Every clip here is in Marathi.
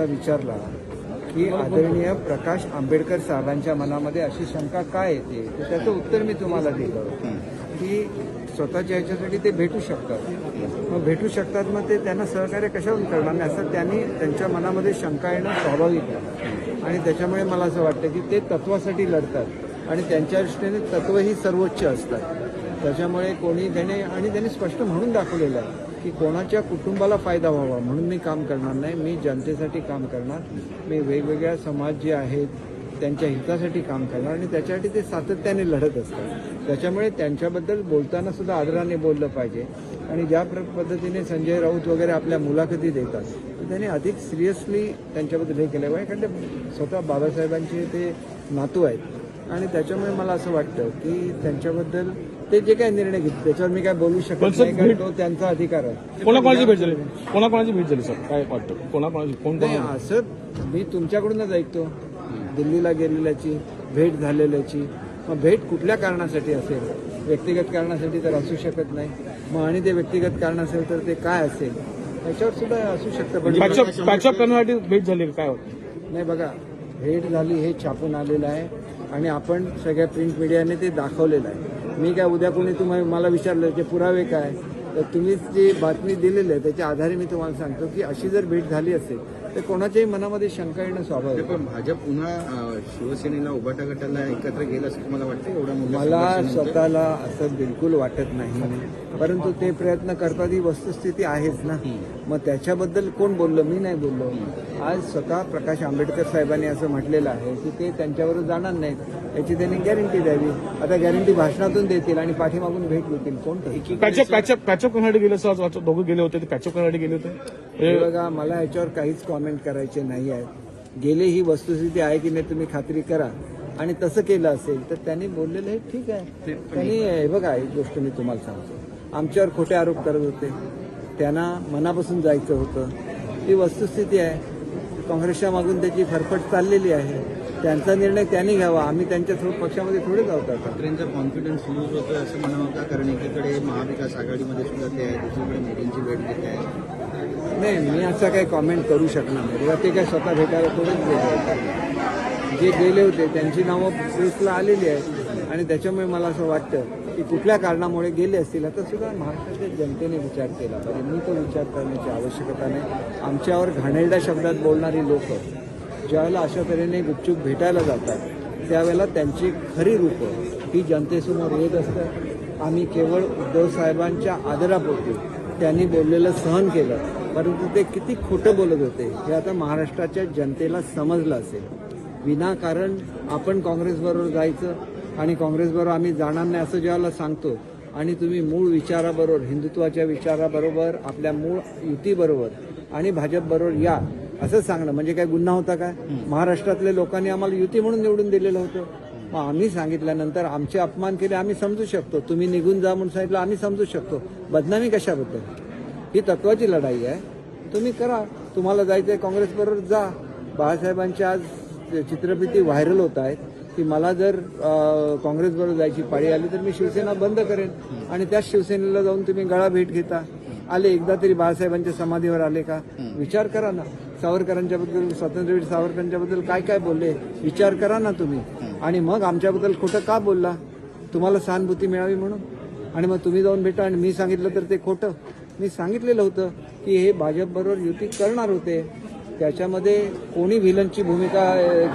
असा विचारला की आदरणीय प्रकाश आंबेडकर साहेबांच्या मनामध्ये अशी शंका काय येते? तर त्याचं उत्तर मी तुम्हाला दिलं की स्वतःच्या ह्याच्यासाठी ते भेटू शकतात. मग भेटू शकतात मग ते त्यांना सहकार्य कशावरून करणार नाही? असं त्यांनी त्यांच्या मनामध्ये शंका येणं स्वाभाविक आहे. आणि त्याच्यामुळे मला असं वाटतं की ते तत्वासाठी लढतात. आणि त्यांच्या दृष्टीने तत्व ही सर्वोच्च असतात. त्याच्यामुळे कोणी त्याने आणि त्यांनी स्पष्ट म्हणून दाखवलेलं आहे. की कोणाच्या कुटुंबाला फायदा व्हावा म्हणून मी काम करणार नाही. मी जनतेसाठी काम करणार. मी वेगवेगळ्या समाज जे आहेत त्यांच्या हितासाठी काम करणार आणि त्याच्यासाठी ते सातत्याने लढत असतात. त्याच्यामुळे त्यांच्याबद्दल बोलताना सुद्धा आदराने बोललं पाहिजे. आणि ज्या प्र पद्धतीने संजय राऊत वगैरे आपल्या मुलाखती देतात तर त्यांनी अधिक सिरियसली त्यांच्याबद्दल हे केलं पाहिजे. कारण ते स्वतः बाबासाहेबांचे ते नातू आहेत. आणि त्याच्यामुळे मला असं वाटतं की त्यांच्याबद्दल ते जे काही निर्णय घेतले त्याच्यावर मी काय बोलू पण शकत सर, नाही कारण तो त्यांचा अधिकार आहे. कोणाकोणाची भेट झाली? कोणाकोणाची भेट झाली सर? काय वाटतं? कोणाकोणाची कोण नाही कोण असं मी तुमच्याकडूनच ऐकतो. दिल्लीला गेलेल्याची भेट झालेल्याची. मग भेट कुठल्या कारणासाठी असेल? व्यक्तिगत कारणासाठी तर असू शकत नाही. मग आणि ते व्यक्तिगत कारण असेल तर ते काय असेल? त्याच्यावर सुद्धा असू शकतं पण पॅचअप पॅचअप करण्यासाठी भेट झाली का? काय वाटतं? नाही बघा भेट झाली हे छापून आलेलं आहे. आणि आपण सगळ्या प्रिंट मीडियाने ते दाखवलेलं आहे. मी काय उद्या कोणी तुम्हाला मला विचारलं की पुरावे काय? तर तुम्ही जी बातमी दिलेली आहे त्याच्या आधारे मी तुम्हाला सांगतो की अशी जर भेट झाली असेल तर कोणाच्याही मनामध्ये शंका येणं स्वाभाविक आहे. पण भाजप पुन्हा शिवसेनेला उभाटा गटाला एकत्र गेलं असं तुम्हाला वाटतं एवढ्या मोठ्या मला? स्वतःला असं बिलकुल वाटत नाही. परंतु ते प्रयत्न करतात ही वस्तुस्थिती आहेच ना. मग त्याच्याबद्दल कोण बोललं? मी नाही बोललो. आज स्वतः प्रकाश आंबेडकर साहेबांनी असं म्हटलेलं आहे की ते त्यांच्यावर जाणार नाहीत. याची त्यांनी गॅरंटी द्यावी. आता गॅरंटी भाषणातून देतील आणि पाठीमागून भेट घेतील कोण? पॅचअप पॅचअप गेले आज दोघं गेले होते ते पॅचअप गेले होते? बघा मला याच्यावर काहीच कॉमेंट करायचे नाही आहेत. गेले ही वस्तुस्थिती आहे की नाही तुम्ही खात्री करा. आणि तसं केलं असेल तर त्यांनी बोललेलं हे ठीक आहे. त्यांनी हे बघा एक गोष्ट मी तुम्हाला सांगतो. आमच्यावर खोटे आरोप करत होते. त्यांना मनापासून जायचं होतं. ही वस्तुस्थिती आहे. काँग्रेसच्या मागून त्याची फरफट चाललेली आहे. त्यांचा निर्णय त्यांनी घ्यावा. आम्ही त्यांच्या पक्षामध्ये थोडे जाऊ आता ठाकरेंचा कॉन्फिडन्स लूज होतोय असं म्हणावं का? कारण एकीकडे महाविकास आघाडीमध्ये सुद्धा ते आहे दुसरीकडे मोदींची भेट घेत आहे नाही मी असं काही कॉमेंट करू शकणार नाही. तेव्हा ते काय स्वतः भेटायला थोडेच गेले जे गेले होते त्यांची नावं प्रेसला आलेली आहेत. आणि त्याच्यामुळे मला असं वाटतं की कुठल्या कारणामुळे गेले असतील आता सुद्धा महाराष्ट्राच्या जनतेने विचार केला पाहिजे. मी तो विचार करण्याची आवश्यकता नाही. आमच्यावर घाणेरड्या शब्दात बोलणारी लोक ज्यावेळेला अशा तऱ्हेने गुपचूप भेटायला जातात त्यावेळेला त्यांची खरी रूपं ही जनतेसमोर येत असतात आम्ही केवळ उद्धव साहेबांच्या आदरापोटी त्यांनी बोललेलं सहन केलं परंतु ते किती खोटं बोलत होते हे आता महाराष्ट्राच्या जनतेला समजलं असेल. विनाकारण आपण काँग्रेसबरोबर जायचं आणि काँग्रेसबरोबर आम्ही जाणार नाही असं ज्यावेळेला सांगतो आणि तुम्ही मूळ विचाराबरोबर हिंदुत्वाच्या विचाराबरोबर आपल्या मूळ युतीबरोबर आणि भाजपबरोबर या असं सांगणं. म्हणजे काय गुन्हा होता काय? महाराष्ट्रातल्या लोकांनी आम्हाला युती म्हणून निवडून दिलेलं होतं. मग आम्ही सांगितल्यानंतर आमचे अपमान केले आम्ही समजू शकतो. तुम्ही निघून जा म्हणून सांगितलं आम्ही समजू शकतो. बदनामी कशाबद्दल? ही तत्वाची लढाई आहे. तुम्ही करा. तुम्हाला जायचंय काँग्रेसबरोबर जा. बाळासाहेबांच्या आज चित्रफिती व्हायरल होत आहेत. की मला जर काँग्रेसबरोबर जायची पाळी आली तर मी शिवसेना बंद करेन. आणि त्याच शिवसेनेला जाऊन तुम्ही गळा भेट घेता. आले एकदा तरी बाळासाहेबांच्या समाधीवर आले का? विचार करा ना. सावरकरांच्या बद्दल स्वातंत्र्यवीर सावरकरांच्या बद्दल काय काय बोलले विचार करा ना तुम्ही. आणि मग आमच्याबद्दल खोटं का बोलला? तुम्हाला सहानुभूती मिळावी म्हणून. आणि मग तुम्ही जाऊन भेटा आणि मी सांगितलं तर ते खोटं. मी सांगितलेलं होतं की हे भाजपबरोबर युती करणार होते. त्याच्यामध्ये कोणी व्हिलनची भूमिका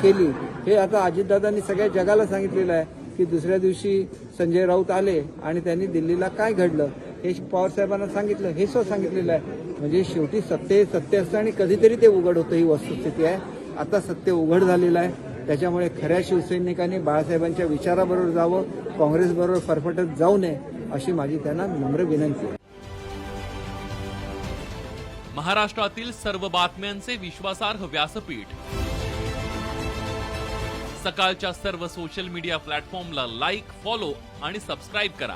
केली? हे आता अजितदादांनी सगळ्या जगाला सांगितलेलं आहे की दुसऱ्या दिवशी संजय राऊत आले आणि त्यांनी दिल्लीला काय घडलं? हे पवार साहेबांना सांगितलं हे सुद्धा सांगितलेलं आहे. म्हणजे शेवटी सत्य हे सत्य असतं आणि कधीतरी ते उघड होतं ही वस्तुस्थिती आहे. आता सत्य उघड झालेलं आहे. त्याच्यामुळे खऱ्या शिवसैनिकांनी बाळासाहेबांच्या विचाराबरोबर जावं काँग्रेसबरोबर फरफटत जाऊ नये अशी माझी त्यांना नम्र विनंती आहे. महाराष्ट्रातील सर्व बातम्यांचे विश्वासार्ह व्यासपीठ. सकाळच्या सर्व सोशल मीडिया प्लॅटफॉर्मला लाईक फॉलो आणि सबस्क्राईब करा.